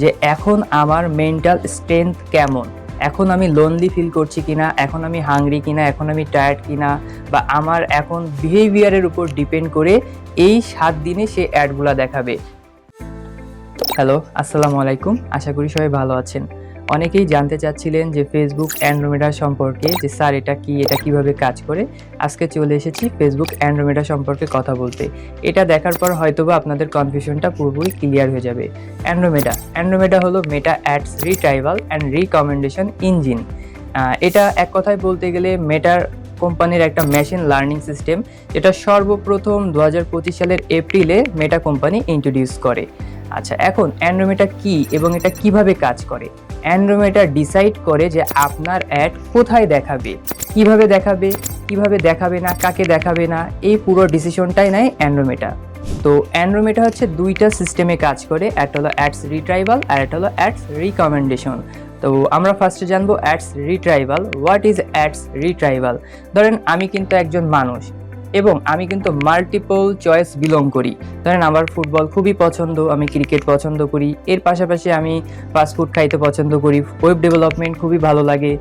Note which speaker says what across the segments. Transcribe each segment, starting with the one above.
Speaker 1: যে এখন আমার মেন্টাল স্ট্রেংথ কেমন? এখন আমি লোনলি ফিল করছি কিনা? এখন আমি হাংরি কিনা? এখন আমি টায়ার্ড কিনা? বা আমার এখন বিহেভিয়ারের উপর ডিপেন্ড করে এই সাত দিনে সে অ্যাডগুলো দেখাবে। হ্যালো, আসসালামু আলাইকুম। আশা করি সবাই ভালো আছেন। অনেকেই জানতে চাচ্ছিলেন যে ফেসবুক অ্যান্ড্রোমেডা সম্পর্কে যে স্যার এটা কি, এটা কীভাবে কাজ করে। আজকে চলে এসেছি ফেসবুক অ্যান্ড্রোমেডা সম্পর্কে কথা বলতে। এটা দেখার পর হয়তোবা আপনাদের কনফিউশনটা পুরোপুরি ক্লিয়ার হয়ে যাবে। অ্যান্ড্রোমেডা অ্যান্ড্রোমেডা হলো Meta ads retrieval and recommendation engine এটা এক কথায় বলতে গেলে মেটার কোম্পানির একটা মেশিন লার্নিং সিস্টেম যেটা সর্বপ্রথম দু হাজার পঁচিশ সালের এপ্রিলে মেটা কোম্পানি ইন্ট্রোডিউস করে। আচ্ছা এখন অ্যান্ড্রোমেটা কি এবং এটা কীভাবে কাজ করে? অ্যান্ড্রোমেটা ডিসাইড করে যে আপনার অ্যাড কোথায় দেখাবে, কীভাবে দেখাবে কীভাবে দেখাবে না, কাকে দেখাবে না, এই পুরো ডিসিশনটাই নেয় অ্যান্ড্রোমেটা। তো অ্যান্ড্রোমেটা হচ্ছে দুইটা সিস্টেমে কাজ করে, একটা হলো অ্যাডস রিট্রাইভাল আর একটা হলো অ্যাডস রিকমেন্ডেশন তো আমরা ফার্স্টে জানব ads retrieval what is ads retrieval ধরেন আমি কিন্তু একজন মানুষ এবং আমি কিন্তু মাল্টিপল চয়েস বিলং করি। ধরেন আমার ফুটবল খুবই পছন্দ, আমি ক্রিকেট পছন্দ করি। এর পাশাপাশি আমি ফাস্টফুড খাইতে পছন্দ করি। ওয়েব ডেভেলপমেন্ট খুবই ভালো লাগে।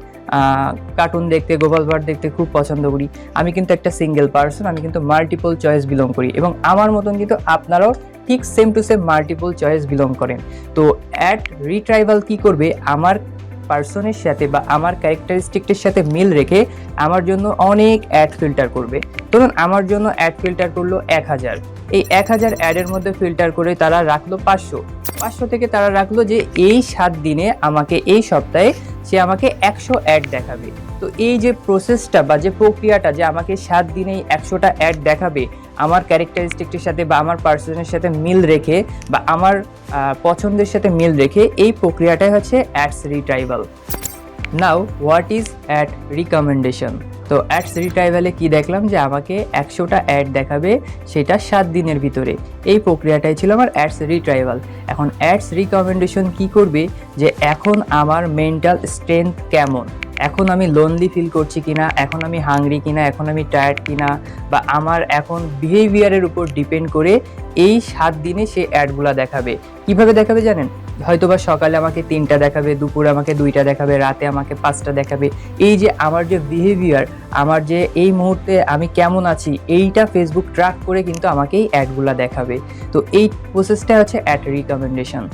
Speaker 1: কার্টুন দেখতে গোপাল ভাট দেখতে খুব পছন্দ করি। আমি কিন্তু একটা সিঙ্গেল পার্সন আমি কিন্তু মাল্টিপল চয়েস বিলং করি। এবং আমার মতন কিন্তু আপনারাও ঠিক same to same multiple choice belong করেন। তো অ্যাড রিট্রাইভাল কি করবে? আমার পার্সনের সাথে বা আমার ক্যারেক্টারিস্টিকটির সাথে মিল রেখে আমার জন্য অনেক অ্যাড ফিল্টার করবে। ধরুন, আমার জন্য অ্যাড ফিল্টার করল এক হাজার। এই এক হাজার অ্যাডের মধ্যে ফিল্টার করে তারা রাখল পাঁচশো। পাঁচশো থেকে তারা রাখল যে এই সাত দিনে আমাকে এই সপ্তাহে সে আমাকে একশো অ্যাড দেখাবে। তো এই যে প্রসেসটা বা যে প্রক্রিয়াটা যে আমাকে সাত দিনেই একশোটা অ্যাড দেখাবে, আমার ক্যারেক্টারিস্টিকটির সাথে বা আমার পার্সনের সাথে মিল রেখে বা আমার পছন্দের সাথে মিল রেখে এই প্রক্রিয়াটাই হচ্ছে ads retrieval now what is ad recommendation তো অ্যাডস রিট্রাইভালে কী দেখলাম যে আমাকে একশোটা অ্যাড দেখাবে সেটা সাত দিনের ভিতরে। এই প্রক্রিয়াটাই ছিল আমার অ্যাডস রিট্রাইভাল এখন অ্যাডস রিকমেন্ডেশন কী করবে? যে এখন আমার মেন্টাল স্ট্রেংথ কেমন? এখন আমি লোনলি ফিল করছি কিনা, এখন আমি হাংরি কিনা, এখন আমি টায়ার্ড কিনা, বা আমার এখন বিহেভিয়ারের উপর ডিপেন্ড করে এই সাত দিনে সে অ্যাডগুলো দেখাবে। কীভাবে দেখাবে জানেন? হয়তোবা সকালে আমাকে তিনটা দেখাবে, দুপুরে আমাকে দুইটা দেখাবে, রাতে আমাকে পাঁচটা দেখাবে। এই যে আমার যে বিহেভিয়ার আমার যে এই মুহূর্তে আমি কেমন আছি, এইটা ফেসবুক ট্র্যাক করে কিন্তু আমাকে এই অ্যাডগুলো দেখাবে। তো এই প্রসেসটা হচ্ছে অ্যাড রিকমেন্ডেশন